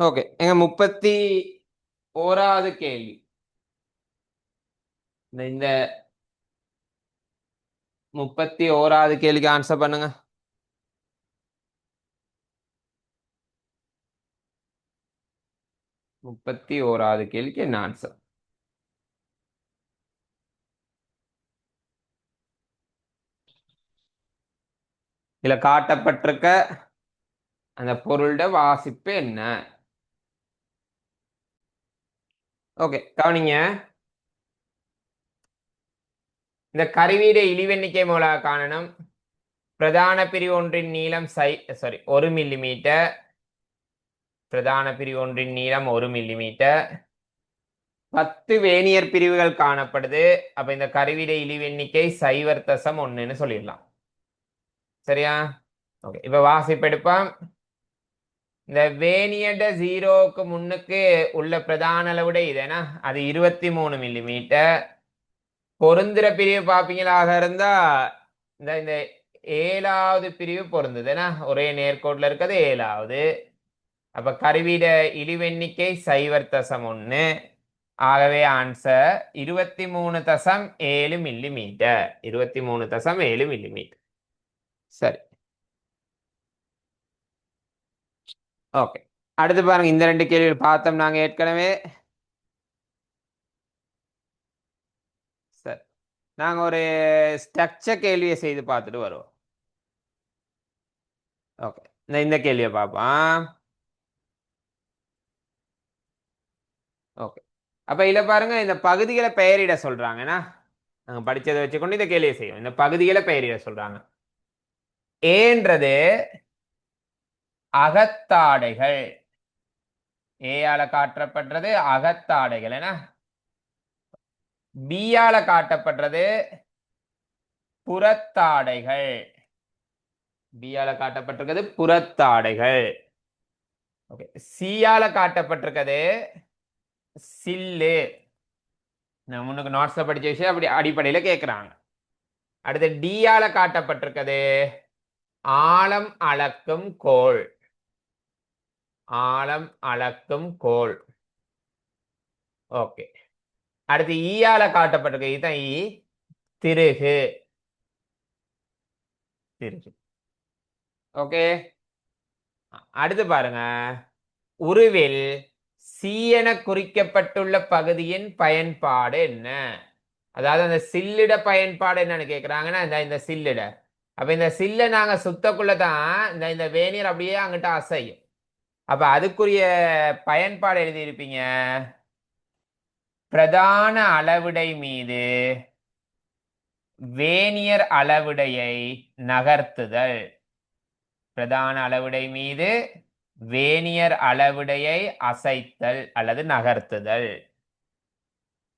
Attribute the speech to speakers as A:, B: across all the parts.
A: Okay. எங்க முப்பத்தி ஓராவது கேள்வி. இந்த இந்த முப்பத்தி ஓராவது கேள்விக்கு ஆன்சர் பண்ணுங்க. முப்பத்தி ஓராவது கேள்விக்கு என்ன ஆன்சர் இதுல காட்டப்பட்டிருக்க அந்த பொருளோட வாசிப்பு என்ன? ஓகே கவனிங்க. இந்த கருவீட இழிவெண்ணிக்கை மூலம் காணணும். பிரதான பிரிவு ஒன்றின் நீளம் சை சாரி ஒரு மில்லிமீட்டர் பிரதான பிரிவு ஒன்றின் நீளம் ஒரு மில்லிமீட்டர் பத்து வேனியர் பிரிவுகள் காணப்படுது. அப்ப இந்த கருவிட இழிவெண்ணிக்கை சைவர் தசம் சொல்லிடலாம். சரியா? ஓகே இப்ப வாசிப்பெடுப்பான் இந்த வேனியட ஜீரோவுக்கு முன்னுக்கு உள்ள பிரதான அளவுட இதுனா அது இருபத்தி மூணு மில்லிமீட்டர் பொருந்துற பிரிவு பார்ப்பீங்களாக இருந்தா இந்த இந்த ஏழாவது பிரிவு பொருந்ததுனா ஒரே நேர்கோட்டில் இருக்கிறது ஏழாவது. அப்ப கருவிட இழிவெண்ணிக்கை சைவர் தசம் ஒன்று ஆகவே ஆன்சர் இருபத்தி மூணு தசம் ஏழு மில்லி மீட்டர் இருபத்தி மூணு தசம் ஏழு மில்லி மீட்டர் சரி. ஓகே அடுத்து பாருங்க இந்த ரெண்டு கேள்வி பார்த்தோம் நாங்க ஏற்கனவே. சரி. நாங்க ஒரு ஸ்ட்ரக்சர் கேள்வியை செய்து பார்த்துட்டு வருவோம். ஓகே இந்த இந்த கேள்வியை பார்ப்போம். ஓகே அப்போ இதுல பாருங்க இந்த பகுதிகளை பெயரிட சொல்றாங்கன்னா நாங்கள் படிச்சதை வச்சுக்கொண்டு இந்த கேள்வியை செய்வோம். இந்த பகுதிகளை பெயரிட சொல்றாங்க. ஏன்றது அகத்தாடைகள். ஏயால காட்டப்படுறது அகத்தாடைகள் என்ன? பியால காட்டப்படுறது புறத்தாடைகள். பியால காட்டப்பட்டிருக்கிறது புறத்தாடைகள். ஓகே சியால காட்டப்பட்டிருக்கிறது சில்லு. நம்ம முன்னுக்கு நோட்ஸ்ல படிச்ச விஷயம் அப்படி அடிப்படையில் கேட்குறாங்க அடுத்து டியால காட்டப்பட்டிருக்கிறது ஆழம் அளக்கும் கோள். ஆழம் அளக்கும் கோள். ஓகே. அடுத்து e ஈயால காட்டப்பட்டிருக்கு. இதுதான் ஈ திருகு. திருகு. ஓகே. அடுத்து பாருங்க. உருவில் சி என குறிக்கப்பட்டுள்ள பகுதியின் பயன்பாடு என்ன? அதாவது அந்த சில்லிட பயன்பாடு என்னன்னு கேட்குறாங்கன்னா இந்த இந்த சில்லிட. அப்போ இந்த சில்லை நாங்க சுத்தக்குள்ள தான் இந்த இந்த வேணியர் அப்படியே அங்கிட்ட அசையும். அப்ப அதுக்குரிய பயன்பாடு எழுதியிருப்பீங்க. பிரதான அளவிடை மீது வேனியர் அளவிடையை நகர்த்துதல். பிரதான அளவிடை மீது வேனியர் அளவிடையை அசைத்தல் அல்லது நகர்த்துதல்.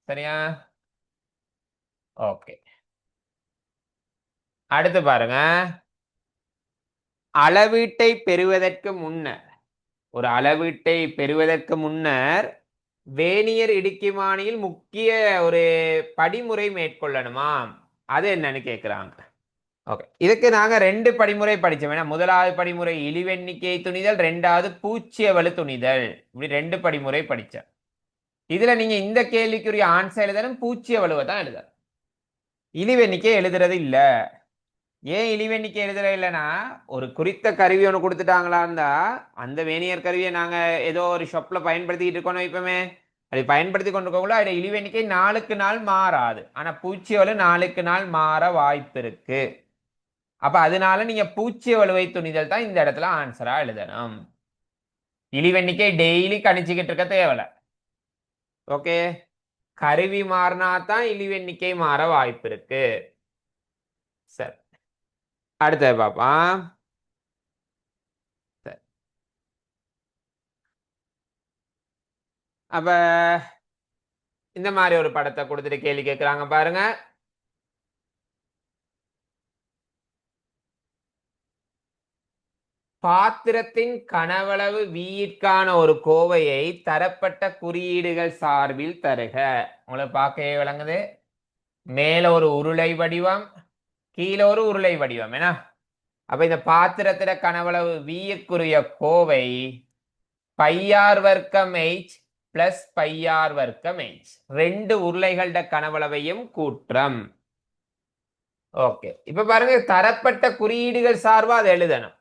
A: சரியா? ஓகே. அடுத்து பாருங்க. அளவீட்டை பெறுவதற்கு முன்னர் ஒரு அளவீட்டை பெறுவதற்கு முன்னர் வேனியர் இடுக்கிமானியில் முக்கிய ஒரு படிமுறை மேற்கொள்ளணுமா? அது என்னன்னு கேட்குறாங்க ஓகே இதுக்கு நாங்கள் ரெண்டு படிமுறை படித்தோம் ஏன்னா முதலாவது படிமுறை இழிவெண்ணிக்கை துணிதல் ரெண்டாவது பூச்சியவலு துணிதல். இப்படி ரெண்டு படிமுறை படித்தேன் இதில் நீங்கள் இந்த கேள்விக்குரிய ஆன்சர் எழுதணும் பூச்சியவலுவை தான் எழுத இழிவெண்ணிக்கை எழுதுறது இல்லை. ஏன் இழிவெண்ணிக்கை எழுதுறது இல்லைன்னா ஒரு குறித்த கருவி ஒன்று கொடுத்துட்டாங்களா இருந்தா அந்த வேணியர் கருவியை நாங்கள் ஏதோ ஒரு ஷாப்பில் பயன்படுத்திக்கிட்டு இருக்கோம்னு இப்பவுமே. அதை பயன்படுத்தி கொண்டிருக்கோங்களோ அதில் இழிவெண்ணிக்கை நாளுக்கு நாள் மாறாது. ஆனா பூச்சியவலு நாளுக்கு நாள் மாற வாய்ப்பு இருக்கு. அப்போ அதனால நீங்கள் பூச்சி வலுவை துணிதல் தான் இந்த இடத்துல ஆன்சரா எழுதணும். இழிவெண்ணிக்கை டெய்லி கணிச்சுக்கிட்டு இருக்க தேவையில்ல. ஓகே கருவி மாறினா தான் இழிவெண்ணிக்கை மாற வாய்ப்பு இருக்கு. சரி. அடுத்தது பாப்பா. அப்ப இந்த மாதிரி ஒரு படத்தை கொடுத்துட்டு கேள்வி கேட்குறாங்க பாருங்க. பாத்திரத்தின் கனவளவு வீயிற்கான ஒரு கோவையை தரப்பட்ட குறியீடுகள் சார்பில் தருக. உங்களுக்கு பார்க்கவே விளங்குது. மேல ஒரு உருளை வடிவம் கீழே ஒரு உருளை வடிவம் என்ன? அப்ப இந்த பாத்திரத்துல கனவளவு வீயக்குரிய கோவை பையார் வர்க்கம் எய்ச் பிளஸ் பையார் வர்க்கம் எய்ச் ரெண்டு உருளைகளோட கனவளவையும் கூற்றம். ஓகே இப்ப பாருங்க தரப்பட்ட குறியீடுகள் சார்பா அதை எழுதணும்.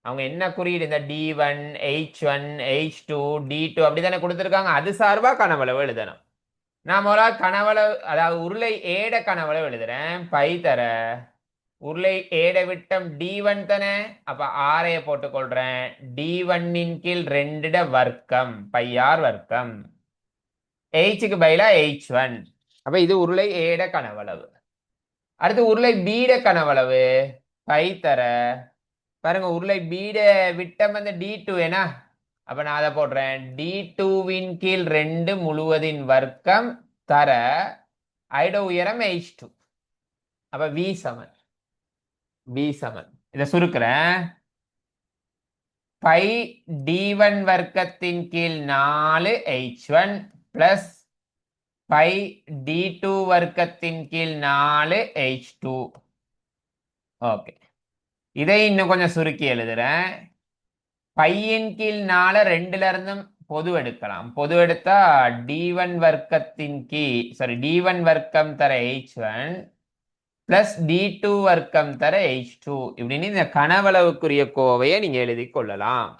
A: அவங்க என்ன குறியீடு? இந்த D one H one H two D two அப்படி தானே கொடுத்துருக்காங்க. அது சார்பா கனவளவு எழுதணும். நான் முதல்ல கனவளவு அதாவது உருளை ஏட கனவளவு எழுதுறேன். பை தர. உருளை ஏட விட்டம் டி ஒன் தானே? அப்ப ஆரைய போட்டுக்கொள்றேன். டி ஒன்னின் கீழ் ரெண்டுட வர்க்கம். பையார் வர்க்கம். எயிச்சுக்கு பதிலாக எயிச் ஒன் அப்ப இது உருளை ஏட கனவளவு. அடுத்து உருளை பீட கனவளவு. பை தர. பாருங்க உருளை பீட விட்டம் வந்து டி டூ ஏன்னா அப்ப நான் அதை போடுறேன். டி டூவின் கீழ் ரெண்டு முழுவதின் வர்க்கம் தர ஐட உயரம் எயிச் டூ அப்ப வி சமன். வி சமன். இதை சுருக்கிறேன். பை டி ஒன் வர்க்கத்தின் கீழ் நாலு H one plus pi D two வர்க்கத்தின் கீழ் நாலு எயிச் டூ ஓகே இதை இன்னும் கொஞ்சம் சுருக்கி எழுதுறேன். பையின் கீழ் நாலு ரெண்டுல இருந்தும் பொது எடுக்கலாம். பொது எடுத்தா டி ஒன் வர்க்கத்தின் கீழ் சாரி டி ஒன் வர்க்கம் தர H one plus D two வர்க்கம் தர ஹெச் டூ இப்படின்னு இந்த கனவளவுக்குரிய கோவையை நீங்க எழுதி கொள்ளலாம்.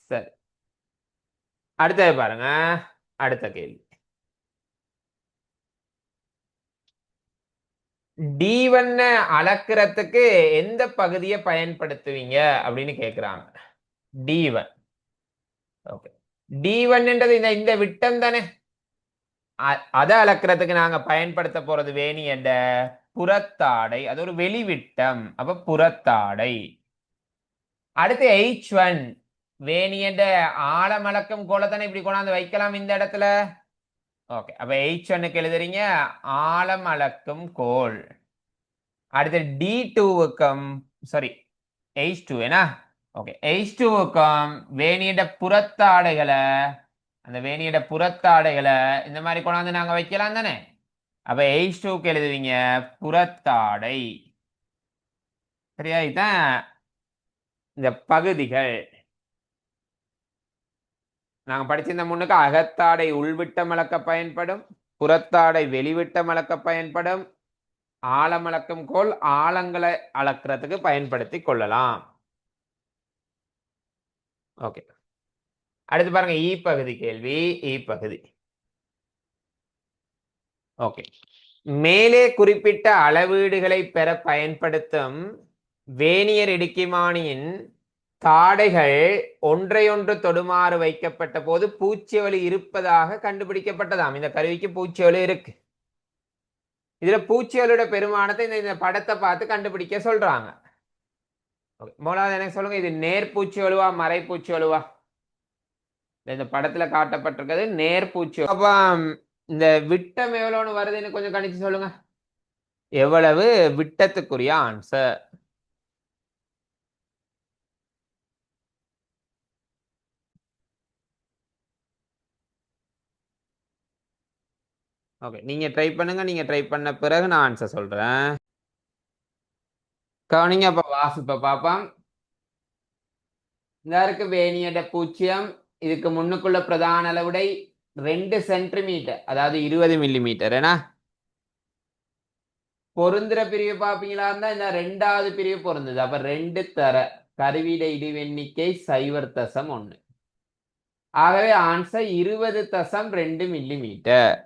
A: சரி. அடுத்தது பாருங்க. அடுத்த கேள்வி. டி ஒன்ன அளக்கிறதுக்கு எந்த பகுதியை பயன்படுத்துவீங்க அப்படின்னு கேக்குறாங்க. டிவன் ஓகே டிவன்ன்றது இந்த இந்த விட்டம் தானே? அ- அதை அளக்கிறதுக்கு நாங்க பயன்படுத்த போறது வேணி என்ற புறத்தாடை. அது ஒரு வெளிவிட்டம். அப்ப புறத்தாடை. அடுத்து எயிச் ஒன் வேணி என்ற ஆழம் அளக்கும் கோலத்தானே இப்படி கொண்டாந்து வைக்கலாம் இந்த இடத்துல. ஓகே அப்போ H1 ஒன்னுக்கு எழுதுறீங்க ஆழம் அளக்கும் கோல் அடுத்து டி டூவுக்கும் சாரி எயிட் டூ ஏனா? ஓகே H2 டூவுக்கும் வேணியிட புறத்தாடைகளை அந்த வேணியிட புறத்தாடைகளை இந்த மாதிரி கொண்டாந்து நாங்க வைக்கலாம் தானே? அப்போ எயிட் டூக்கு எழுதுவீங்க புறத்தாடை. சரியா? இதுதான் இந்த பகுதிகள். நாங்கள் படிச்சிருந்த முன்னுக்கு அகத்தாடை உள்விட்டம் அளக்க பயன்படும் புறத்தாடை வெளிவிட்டம் அளக்க பயன்படும் ஆழம் அளக்கும் கோல் ஆழங்களை அளக்கிறதுக்கு பயன்படுத்தி கொள்ளலாம். ஓகே. அடுத்து பாருங்க ஈ பகுதி கேள்வி ஈ பகுதி. ஓகே. மேலே குறிப்பிட்ட அளவீடுகளை பெற பயன்படுத்தும் வேனியர் இடுக்கிமானியின் தாடைகள் ஒன்றையொன்று தொடுமாறு வைக்கப்பட்ட போது பூச்சிவலி இருப்பதாக கண்டுபிடிக்கப்பட்டதாம். இந்த கருவிக்கு பூச்சிவலி இருக்கு. இதுல பூச்சிவலியோட பெருமானத்தை இந்த இந்த படத்தை பார்த்து கண்டுபிடிக்க சொல்றாங்க. மூலாவது மூணாவது எனக்கு சொல்லுங்க இது நேர் பூச்சி வலுவா மறை பூச்சி வலுவா? இந்த படத்துல காட்டப்பட்டிருக்கிறது நேர் பூச்சி அப்ப இந்த விட்டம் எவ்வளோன்னு வருதுன்னு கொஞ்சம் கணிச்சு சொல்லுங்க. எவ்வளவு? விட்டத்துக்குரிய ஆன்சர் ஓகே நீங்க ட்ரை பண்ணுங்க நீங்க ட்ரை பண்ண பிறகு நான் ஆன்சர் சொல்றேன். கவனிங்க அப்போ வாசிப்பை பார்ப்போம் இந்த இருக்கு வேணியட பூச்சியம். இதுக்கு முன்னுக்குள்ள பிரதான அளவுடை ரெண்டு சென்டிமீட்டர் அதாவது இருபது மில்லி மீட்டர் ஏன்னா? பொருந்துற பிரிவு பாப்பீங்களா இருந்தா இந்த ரெண்டாவது பிரிவு பொருந்தது. அப்ப ரெண்டு தர கருவிட இடிவெண்ணிக்கை சைவர் தசம் ஒன்று ஆகவே ஆன்சர் இருபது தசம் ரெண்டு மில்லி மீட்டர்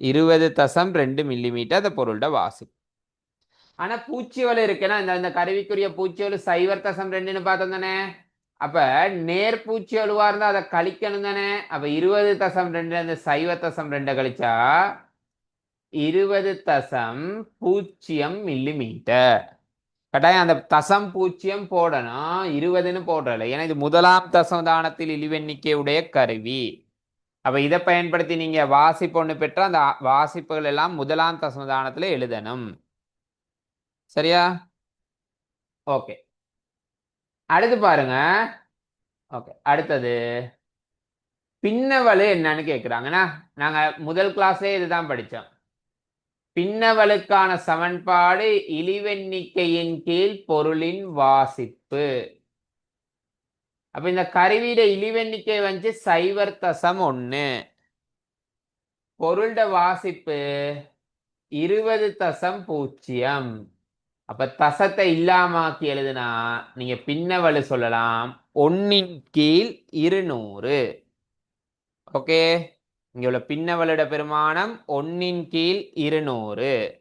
A: இருபது தசம் ரெண்டு மில்லிமீட்டர் அந்த பொருளோட வாசி ஆனா பூச்சிவலு இருக்குன்னா இந்த இந்த கருவிக்குரிய பூச்சிவலு சைவர் தசம் ரெண்டுன்னு பார்த்தோம் தானே அப்ப நேர் பூச்சிவலுவா இருந்தா அதை கழிக்கணும் தானே அப்ப இருபது தசம் ரெண்டு அந்த சைவ தசம் ரெண்டை கழிச்சா இருபது தசம் பூஜ்ஜியம் மில்லிமீட்டர். கட்டாயம் அந்த தசம் பூஜ்ஜியம் போடணும். இருபதுன்னு போடுறல ஏன்னா இது முதலாம் தசம் தானத்தில் இழிவெண்ணிக்கையுடைய கருவி. அப்ப இதை பயன்படுத்தி நீங்க வாசிப்பு ஒண்ணு பெற்ற அந்த வாசிப்புகள் எல்லாம் முதலாம் தசமதானத்துல எழுதணும். சரியா? ஓகே. அடுத்து பாருங்க. ஓகே. அடுத்தது. பின்னவலு என்னன்னு கேட்குறாங்கன்னா நாங்கள் முதல் கிளாஸே இதுதான் படித்தோம் பின்னவலுக்கான சமன்பாடு இழிவெண்ணிக்கையின் கீழ் பொருளின் வாசிப்பு. அப்ப இந்த கருவியிட இழிவெண்ணிக்கை வந்து சைவர் தசம் ஒன்று பொருள்ட வாசிப்பு இருபது தசம் பூஜ்ஜியம் அப்ப தசத்தை இல்லாமாக்கி எழுதுனா நீங்க பின்னவழு சொல்லலாம். ஒன்னின் கீழ் இருநூறு. ஓகே? இங்க உள்ள பின்னவளிட பெருமானம் ஒன்னின் கீழ் இருநூறு.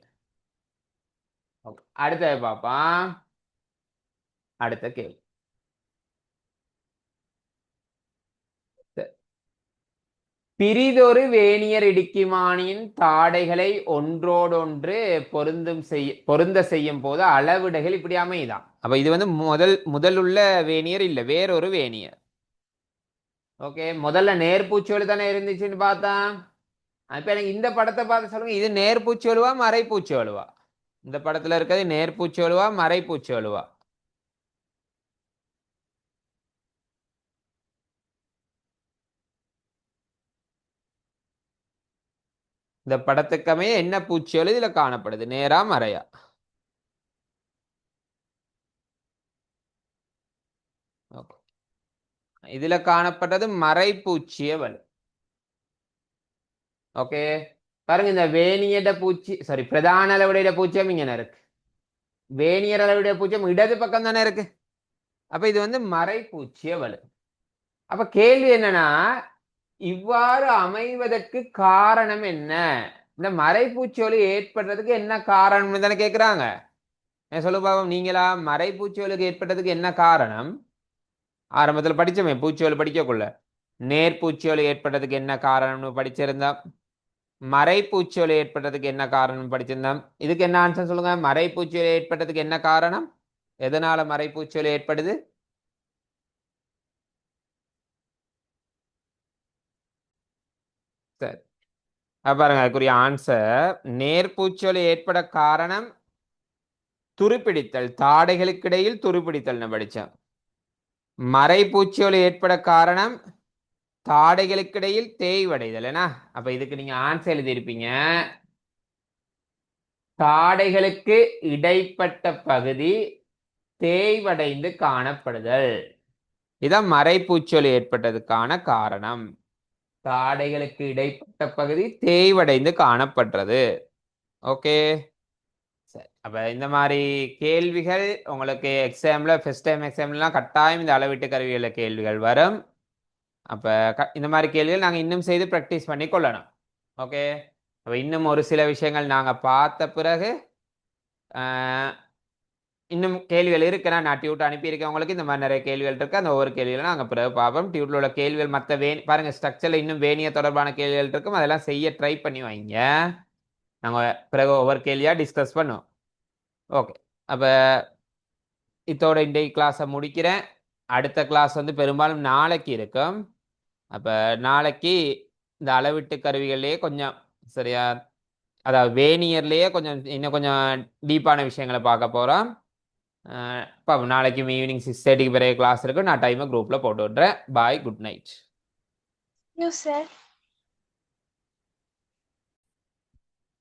A: Okay. அடுத்தது பாப்பா அடுத்த கேள்வி. பிரிதொரு வேணியர் இடுக்கிமானியின் தாடைகளை ஒன்றோடொன்று பொருந்தும் செய் பொருந்த செய்யும் போது அளவிடைகள் இப்படி அமையுதாம் அப்ப இது வந்து முதல் முதலுள்ள வேணியர் இல்லை வேறொரு வேணியர். ஓகே முதல்ல நேர்பூச்சோலு தானே இருந்துச்சுன்னு பார்த்தா இப்ப எனக்கு இந்த படத்தை பார்த்து சொல்லுங்க. இது நேர்பூச்சி வலுவா மறைப்பூச்சி வலுவா இந்த படத்துல இருக்கிறது நேர்பூச்சி வலுவா இந்த படத்துக்கமே என்ன பூச்சிகள் இதுல காணப்படுது. நேரா மறையா. இதுல காணப்பட்டது மறைப்பூச்சிய வலு. ஓகே. பாருங்க இந்த வேணியட பூச்சி சாரி பிரதான அளவுடைய பூச்சியம் இங்க இருக்கு. வேணியர் அளவுடைய பூச்சியம் இடது பக்கம் தானே இருக்கு. அப்ப இது வந்து மறைப்பூச்சிய வலு. அப்ப கேள்வி என்னன்னா இவ்வாறு அமைவதற்கு காரணம் என்ன? இந்த மறைப்பூச்சி ஏற்படுறதுக்கு என்ன காரணம்னு தானே கேட்குறாங்க ஏன் சொல்லு பாவம் நீங்களா? மறைப்பூச்சி ஒலிக்கு ஏற்பட்டதுக்கு என்ன காரணம்? ஆரம்பத்தில் படிச்சோமே பூச்சியோல் படிக்கக்குள்ள. நேர்பூச்சியோல் ஏற்பட்டதுக்கு என்ன காரணம்னு படிச்சிருந்தா மறைப்பூச்சியோல் ஏற்பட்டதுக்கு என்ன காரணம்னு படிச்சிருந்தோம் இதுக்கு என்ன ஆன்சர் சொல்லுங்க? மறைப்பூச்சியோல் ஏற்பட்டதுக்கு என்ன காரணம்? எதனால மறைப்பூச்சியோல் ஏற்படுது? சரி பாருங்க அதுக்குரிய ஆன்சர் நேர்பூச்சியோல் ஏற்பட காரணம் துருப்பிடித்தல் தாடைகளுக்கிடையில் துருப்பிடித்தல்னு படித்தோம் மறைப்பூச்சியோல் ஏற்பட காரணம் தாடைகளுக்கிடையில் தேய்வடைதல் என்ன? அப்ப இதுக்கு நீங்க ஆன்சர் எழுதியிருப்பீங்க. தாடைகளுக்கு இடைப்பட்ட பகுதி தேய்வடைந்து காணப்படுதல். இதான் மறைப்பூச்சொலி ஏற்பட்டதுக்கான காரணம். தாடைகளுக்கு இடைப்பட்ட பகுதி தேய்வடைந்து காணப்படுறது ஓகே சரி அப்போ இந்த மாதிரி கேள்விகள் உங்களுக்கு எக்ஸாம்ல ஃபஸ்ட் டைம் எக்ஸாம்லாம் கட்டாயம் இந்த அளவீட்டு கருவிகளில் கேள்விகள் வரும். அப்போ க- இந்த மாதிரி கேள்விகள் நாங்கள் இன்னும் செய்து ப்ராக்டிஸ் பண்ணி கொள்ளணும். ஓகே அப்போ இன்னும் ஒரு சில விஷயங்கள் நாங்கள் பார்த்த பிறகு இன்னும் கேள்விகள் இருக்குன்னா நான் டியூட் அனுப்பியிருக்கேன். உங்களுக்கு இந்த மாதிரி நிறைய கேள்விகள் இருக்கு. அந்த ஒவ்வொரு கேள்விகளும் நாங்கள் பிறகு பார்ப்போம். டியூட்ல உள்ள கேள்விகள் மற்ற வே பாருங்க ஸ்ட்ரக்சர்ல இன்னும் வேணிய தொடர்பான கேள்விகள் இருக்கும். அதெல்லாம் செய்ய ட்ரை பண்ணி வைங்க. நாங்கள் பிறகு ஒவ்வொரு கேள்வியாக டிஸ்கஸ் பண்ணுவோம். ஓகே அப்போ இதோட இன்றைய கிளாஸை முடிக்கிறேன். அடுத்த கிளாஸ் வந்து பெரும்பாலும் நாளைக்கு இருக்கும். அப்போ நாளைக்கு இந்த அளவீட்டு கருவிகள்லேயே கொஞ்சம் சரியா அதாவது வேனியர்லேயே கொஞ்சம் இன்னும் கொஞ்சம் டீப்பான விஷயங்களை பார்க்க போகிறோம் இப்போ நாளைக்கு ஈவினிங் சிக்ஸ் தேர்ட்டிக்கு பிறகு கிளாஸ் இருக்கு. நான் டைமை குரூப்பில் போட்டு விட்றேன் பாய் குட் நைட்
B: You.